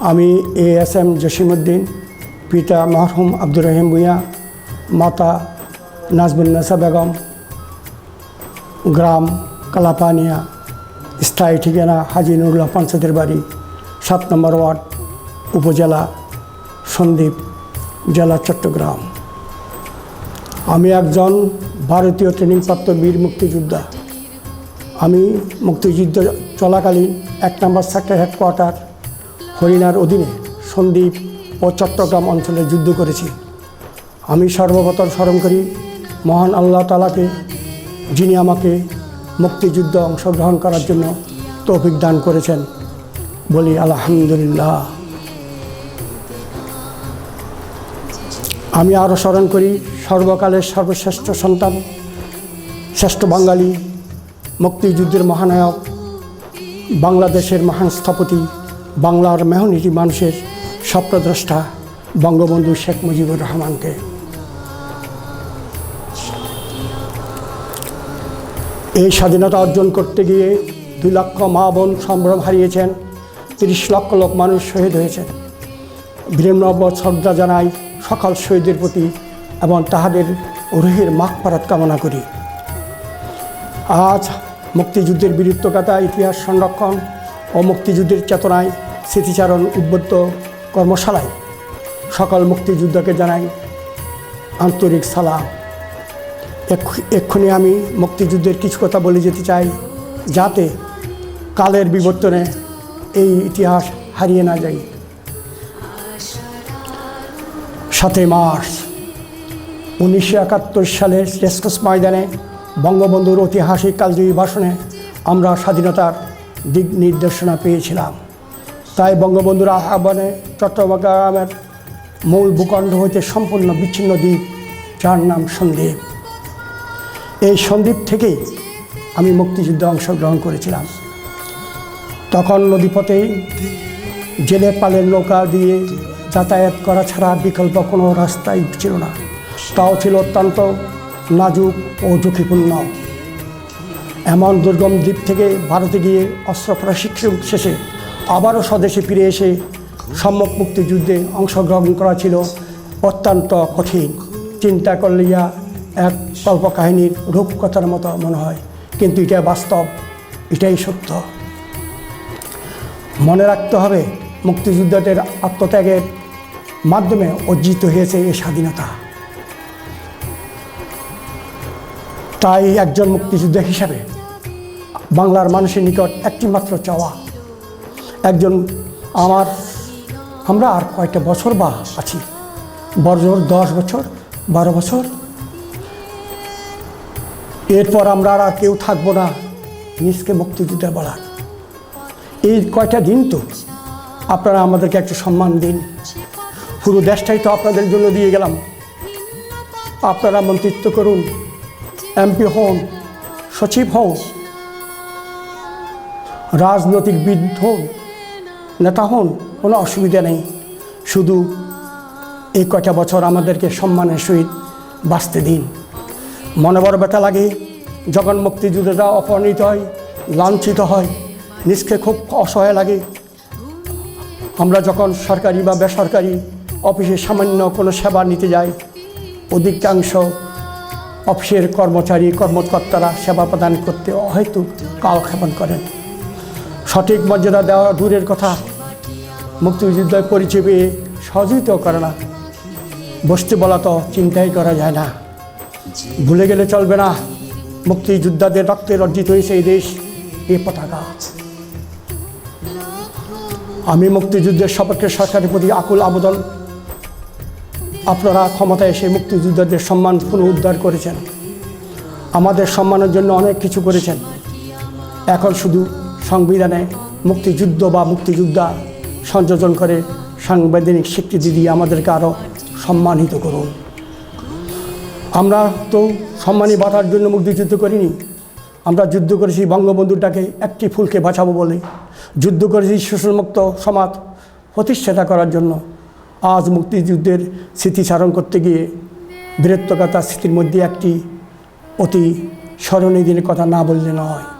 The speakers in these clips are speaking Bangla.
আমি এ এস এম জসিমুদ্দিন পিতা মরহুম আব্দুর রহিম ভূঁইয়া, মাতা নাজবুন্নেসা বেগম, গ্রাম কালাপানিয়া, স্থায়ী ঠিকানা হাজি নুরুল্লাহ পঞ্চায়েতের বাড়ি, সাত নম্বর ওয়ার্ড, উপজেলা সন্দ্বীপ, জেলা চট্টগ্রাম। আমি একজন ভারতীয় ট্রেনিংপ্রাপ্ত বীর মুক্তিযোদ্ধা। আমি মুক্তিযুদ্ধ চলাকালীন এক নম্বর সেক্টর হেডকোয়ার্টার হরিণার অধীনে সন্দ্বীপ ও চট্টগ্রাম অঞ্চলে যুদ্ধ করেছি আমি সর্বপ্রথম স্মরণ করি, মহান আল্লাহ তালাকে যিনি আমাকে মুক্তিযুদ্ধ অংশগ্রহণ করার জন্য তৌফিক দান করেছেন। বলি, আলহামদুলিল্লাহ। আমি আরও স্মরণ করি, সর্বকালের সর্বশ্রেষ্ঠ সন্তান, শ্রেষ্ঠ বাঙালি, মুক্তিযুদ্ধের মহানায়ক, বাংলাদেশের মহান স্থপতি বাংলার মেহনীতি মানুষের স্বপ্নদ্রষ্টা বঙ্গবন্ধু শেখ মুজিবুর রহমানকে। এই স্বাধীনতা অর্জন করতে গিয়ে দুই লক্ষ মা বোন সম্ভ্রম হারিয়েছেন, তিরিশ লক্ষ লোক মানুষ শহীদ হয়েছেন। বিনম্র শ্রদ্ধা জানাই সকল শহীদের প্রতি এবং তাহাদের রুহের মাগফারাত কামনা করি। আজ মুক্তিযুদ্ধের বীরত্বগাথা ইতিহাস সংরক্ষণ ও মুক্তিযুদ্ধের চেতনায় স্মৃতিচারণ উদ্বুদ্ধ কর্মশালায় সকল মুক্তিযুদ্ধকে জানাই আন্তরিক সালাম। এক্ষ- এক্ষুনি আমি মুক্তিযুদ্ধের কিছু কথা বলে যেতে চাই, যাতে কালের বিবর্তনে এই ইতিহাস হারিয়ে না যায় সাতই মার্চ, উনিশশো একাত্তর সালের রেসকোস ময়দানে বঙ্গবন্ধুর ঐতিহাসিক কালজয়ী ভাষণে আমরা স্বাধীনতার দিক নির্দেশনা পেয়েছিলাম। তাই বঙ্গবন্ধুর আহ্বানে চট্টগ্রামের মূল ভূখণ্ড হইতে সম্পূর্ণ বিচ্ছিন্ন দ্বীপ, যার নাম সন্দ্বীপ। এই সন্দ্বীপ থেকেই আমি মুক্তিযুদ্ধে অংশগ্রহণ করেছিলাম। তখন নদীপথে জেলে পালের নৌকা দিয়ে যাতায়াত করা ছাড়া বিকল্প কোনো রাস্তাই ছিল না। তাও ছিল অত্যন্ত নাজুক ও ঝুঁকিপূর্ণ। এমন দুর্গম দ্বীপ থেকে ভারতে গিয়ে অস্ত্র প্রশিক্ষণ শেষে আবারও স্বদেশে ফিরে এসে সম্মুখ মুক্তিযুদ্ধে অংশগ্রহণ করা ছিল অত্যন্ত কঠিন। চিন্তা করলিয়া এক কল্পকাহিনীর রূপকথার মতো মনে হয়, কিন্তু এটা বাস্তব, এটাই সত্য। মনে রাখতে হবে মুক্তিযোদ্ধাদের আত্মত্যাগের মাধ্যমে অর্জিত হয়েছে এই স্বাধীনতা। তাই একজন মুক্তিযোদ্ধা হিসাবে বাংলার মানুষের নিকট একটি মাত্র চাওয়া একজন আমার, আমরা আর কয়েকটা বছর বা আছি। বছর দশ বছর, বারো বছর। এরপর আমরা আর কেউ থাকব না, নিজকে মুক্তিযুদ্ধে বলার এই কয়টা দিন তো আপনারা আমাদেরকে একটু সম্মান দিন। পুরো দেশটাই তো আপনাদের জন্য দিয়ে গেলাম। আপনারা মন্ত্রিত্ব করুন, এমপি হন, সচিব হন, রাজনৈতিক বিদ হন নেতা হন কোনো অসুবিধা নেই। শুধু এই কয়টা বছর আমাদেরকে সম্মানের সহিত বাঁচতে দিন। মনে বড় ব্যথা লাগে যখন মুক্তিযুদ্ধরা অপমানিত হয়, লাঞ্ছিত হয়, নিজকে খুব অসহায় লাগে। আমরা যখন সরকারি বা বেসরকারি অফিসে সামান্য কোনো সেবা নিতে যাই, অধিকাংশ অফিসের কর্মচারী, কর্মকর্তারা সেবা প্রদান করতে হয়তো কালক্ষেপণ করেন। সঠিক মর্যাদা দেওয়া দূরের কথা। মুক্তিযুদ্ধের পরিচয় পেয়ে সহযোগিতাও করে না। বসতে বলা তো চিন্তাই করা যায় না। ভুলে গেলে চলবে না। মুক্তিযোদ্ধাদের রক্তে অর্জিত হয়েছে এই দেশ এই পতাকা। আমি মুক্তিযুদ্ধের সপক্ষে সরকারের প্রতি আকুল আবেদন। আপনারা ক্ষমতায় এসে মুক্তিযোদ্ধাদের সম্মান পুনরুদ্ধার করেছেন। আমাদের সম্মানের জন্য অনেক কিছু করেছেন। এখন শুধু সংবিধানে মুক্তিযুদ্ধ বা মুক্তিযোদ্ধা সংযোজন করে সাংবিধানিক স্বীকৃতি দিয়ে আমাদেরকে আরও সম্মানিত করুন। আমরা তো সম্মানী বাঁচার জন্য মুক্তিযুদ্ধ করিনি। আমরা যুদ্ধ করেছি বঙ্গবন্ধুটাকে একটি ফুলকে বাঁচাবো বলে। যুদ্ধ করেছি শোষণমুক্ত সমাজ প্রতিষ্ঠাতা করার জন্য। আজ মুক্তিযুদ্ধের স্মৃতিচারণ করতে গিয়ে বীরত্বকতা স্মৃতির মধ্যে একটি অতি স্মরণীয় দিনের কথা না বললে নয়।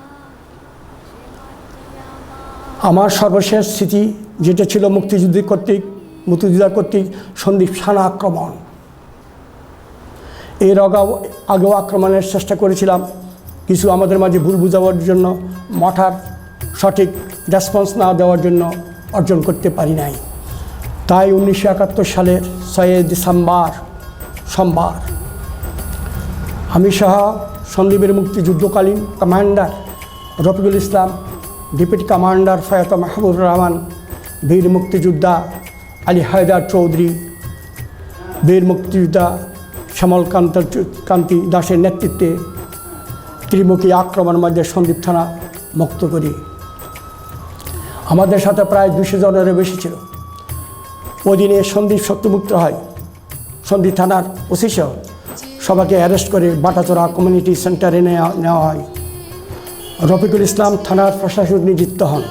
আমার সর্বশেষ স্মৃতি যেটা ছিল মুক্তিযুদ্ধ কর্তৃক, মুক্তিযোদ্ধা কর্তৃক সন্দীপ সানা আক্রমণ। এর আগাও আগেও আক্রমণের চেষ্টা করেছিলাম। কিছু আমাদের মাঝে ভুল বুঝাবার জন্য, মাঠার সঠিক রেসপন্স না দেওয়ার জন্য অর্জন করতে পারি নাই। তাই উনিশশো একাত্তর সালের ছয় ডিসেম্বর সোমবার, আমি সহ সন্দীপের মুক্তিযুদ্ধকালীন commander Rafiqul Islam deputy commander Fayat Mahbubur Rahman বীর মুক্তিযোদ্ধা আলী হায়দার চৌধুরী বীর মুক্তিযোদ্ধা শ্যামলকান্ত কান্তি দাসের নেতৃত্বে ত্রিমুখী আক্রমণের মধ্যে সন্দীপ থানা মুক্ত করি। আমাদের সাথে প্রায় দুশো জনেরও বেশি ছিল। ওই দিনে সন্দীপ শক্তিমুক্ত হয়। সন্দীপ থানার ওসিসহ সবাইকে অ্যারেস্ট করে বাটাচোরা কমিউনিটি সেন্টারে নেওয়া নেওয়া হয়। রফিকুল ইসলাম থানার প্রশাসক নিযুক্ত হন।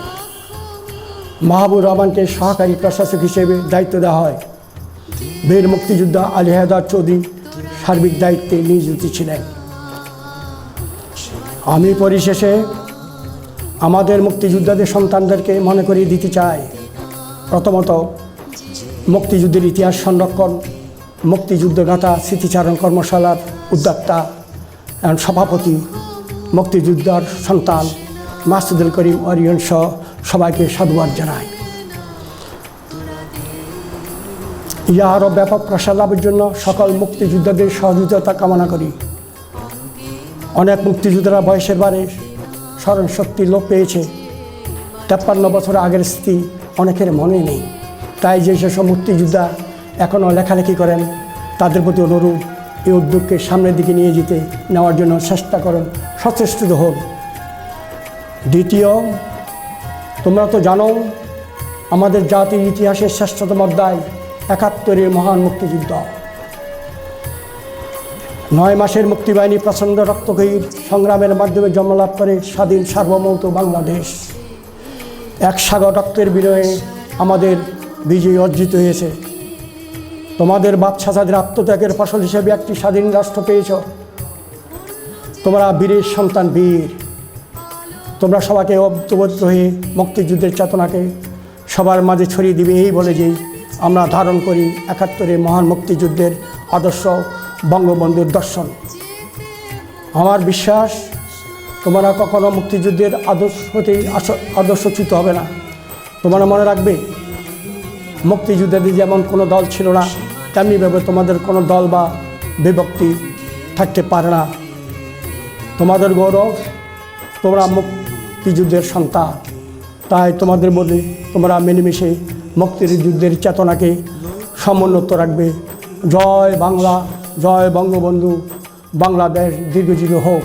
মাহবুব রহমানকে সহকারী প্রশাসক হিসেবে দায়িত্ব দেওয়া হয়। বীর মুক্তিযোদ্ধা আলী হায়দার চৌধুরী সার্বিক দায়িত্বে নিয়োজিত ছিলেন। আমি পরিশেষে আমাদের মুক্তিযোদ্ধাদের সন্তানদেরকে মনে করিয়ে দিতে চাই। প্রথমত, মুক্তিযুদ্ধের ইতিহাস সংরক্ষণ মুক্তিযুদ্ধ মুক্তিযুদ্ধগাথা, স্মৃতিচারণ কর্মশালার উদ্যোক্তা সভাপতি মুক্তিযোদ্ধার সন্তান মাসুদুল করিম অরিয়ন সহ সবাইকে সাধুবাদ জানাই। ইহা আরও ব্যাপক প্রসার লাভের জন্য সকল মুক্তিযোদ্ধাদের সহযোগিতা কামনা করি। অনেক মুক্তিযোদ্ধারা বয়সের বারে স্মরণ শক্তি লোপ পেয়েছে। তেপ্পান্ন বছর আগের স্মৃতি অনেকের মনে নেই। তাই যে সেসব মুক্তিযোদ্ধা এখনও লেখালেখি করেন, তাদের প্রতি অনুরোধ এই উদ্যোগকে সামনের দিকে নিয়ে যেতে, নেওয়ার জন্য চেষ্টা করেন সচেষ্ট হোক। দ্বিতীয়, তোমরা তো জানো, আমাদের জাতির ইতিহাসের শ্রেষ্ঠতম অধ্যায়, একাত্তরের মহান মুক্তিযুদ্ধ। নয় মাসের মুক্তিবাহিনী প্রচণ্ড রক্তক্ষয়ীর সংগ্রামের মাধ্যমে জন্মলাভ করে স্বাধীন সার্বভৌমত বাংলাদেশ। এক সাগর রক্তের বিনয়ে আমাদের বিজয় অর্জিত হয়েছে। তোমাদের বাচ্চাদের আত্মত্যাগের ফসল হিসেবে একটি স্বাধীন রাষ্ট্র পেয়েছ। তোমরা বীরের সন্তান, বীর। তোমরা সবাইকে অব্দবদ্ধ হয়ে মুক্তিযুদ্ধের চেতনাকে সবার মাঝে ছড়িয়ে দিবে। এই বলে যে আমরা ধারণ করি একাত্তরে মহান মুক্তিযুদ্ধের আদর্শ বঙ্গবন্ধুর দর্শন। আমার বিশ্বাস, তোমরা কখনো মুক্তিযুদ্ধের আদর্শ আস- আদর্শচ্যুত হবে না। তোমরা মনে রাখবে মুক্তিযুদ্ধের যেমন কোনো দল ছিল না তেমনিভাবে তোমাদের কোনো দল বা বিভক্তি থাকতে পারে না। তোমাদের গৌরব, তোমরা মুক্তিযুদ্ধের সন্তান। তাই তোমাদের মধ্যে তোমরা মিলেমিশে মুক্তির যুদ্ধের চেতনাকে সমুন্নত রাখবে। জয় বাংলা, জয় বঙ্গবন্ধু, বাংলাদেশ দীর্ঘজীবী হোক।